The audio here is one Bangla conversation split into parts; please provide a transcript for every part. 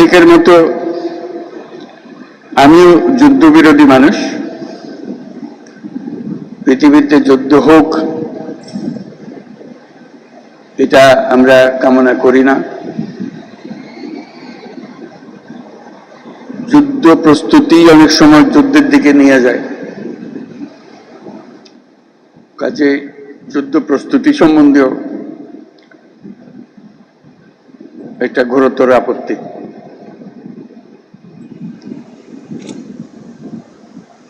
অনেকের মতো আমিও যুদ্ধবিরোধী মানুষ। পৃথিবীতে যুদ্ধ হোক, এটা আমরা কামনা করি না। যুদ্ধ প্রস্তুতি অনেক সময় যুদ্ধের দিকে নিয়ে যায়। কাজে যুদ্ধ প্রস্তুতি সম্বন্ধেও একটা ঘোরতর আপত্তি।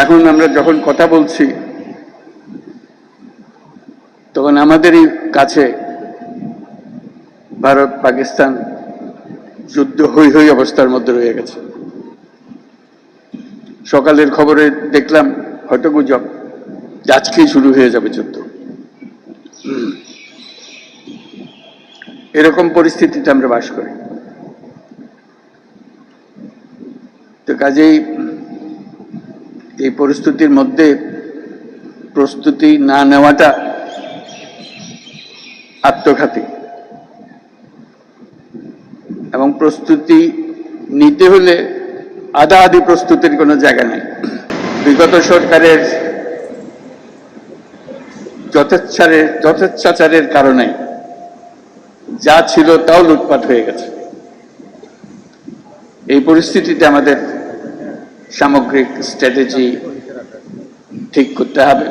এখন আমরা যখন কথা বলছি, তখন আমাদেরই কাছে ভারত, পাকিস্তান যুদ্ধ হই হই অবস্থার মধ্যে রয়ে গেছে। সকালের খবরে দেখলাম, হয়তো গুজব, আজকেই শুরু হয়ে যাবে যুদ্ধ। এরকম পরিস্থিতিতে আমরা বাস করি। তো কাজেই এই পরিস্থিতির মধ্যে প্রস্তুতি না নেওয়াটা আত্মঘাতী। এবং প্রস্তুতি নিতে হলে আধা আধি প্রস্তুতির কোনো জায়গা নেই। বিগত সরকারের যথেচ্ছারের, যথেচ্ছাচারের কারণে যা ছিল তাও লুটপাট হয়ে গেছে। এই পরিস্থিতিতে আমাদের সামগ্রিক স্ট্র্যাটেজি ঠিক করতে হবে।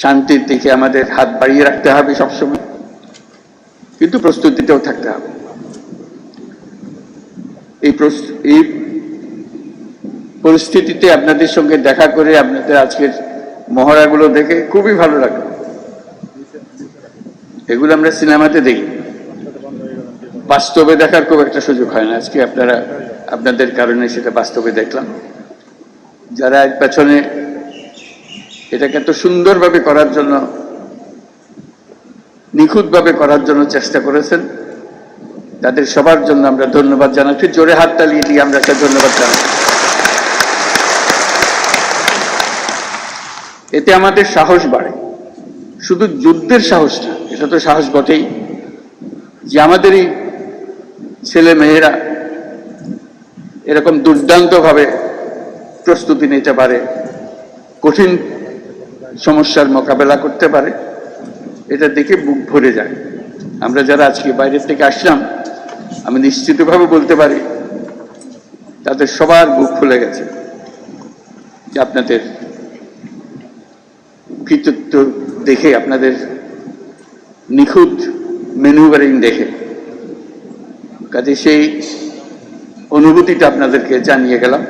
শান্তির দিকে আমাদের হাত বাড়িয়ে রাখতে হবে সবসময়। কিন্তু প্রস্তুতিতেও থাকতে হবে। এই এই পরিস্থিতিতে আপনাদের সঙ্গে দেখা করে আপনাদের আজকের মহড়াগুলো দেখে খুবই ভালো লাগল। এগুলো আমরা সিনেমাতে দেখি। বাস্তবে দেখার খুব একটা সুযোগ হয় না। আজকে আপনারা আপনাদের কারণে সেটা বাস্তবে দেখলাম। যারা এর পেছনে এটাকে এত সুন্দরভাবে করার জন্য, নিখুঁতভাবে করার জন্য চেষ্টা করেছেন, তাদের সবার জন্য আমরা ধন্যবাদ জানাচ্ছি। জোরে হাত তালিয়ে দিয়ে আমরা একটা ধন্যবাদ জানাচ্ছি। এতে আমাদের সাহস বাড়ে। শুধু যুদ্ধের সাহস না, এটা তো সাহস বটেই যে আমাদের এই ছেলে মেয়েরা এরকম দুর্দান্তভাবে প্রস্তুতি নিতে পারে, কঠিন সমস্যার মোকাবেলা করতে পারে, এটা দেখে বুক ভরে যায়। আমরা যারা আজকে বাইরের থেকে আসলাম, আমি নিশ্চিতভাবে বলতে পারি, তাদের সবার বুক ফুলে গেছে যে আপনাদের কৃতিত্ব দেখে, আপনাদের নিখুঁত মেনুভারিং দেখে। কাজে সেই অনুভূতিটা আপনাদেরকে জানিয়ে গেলাম।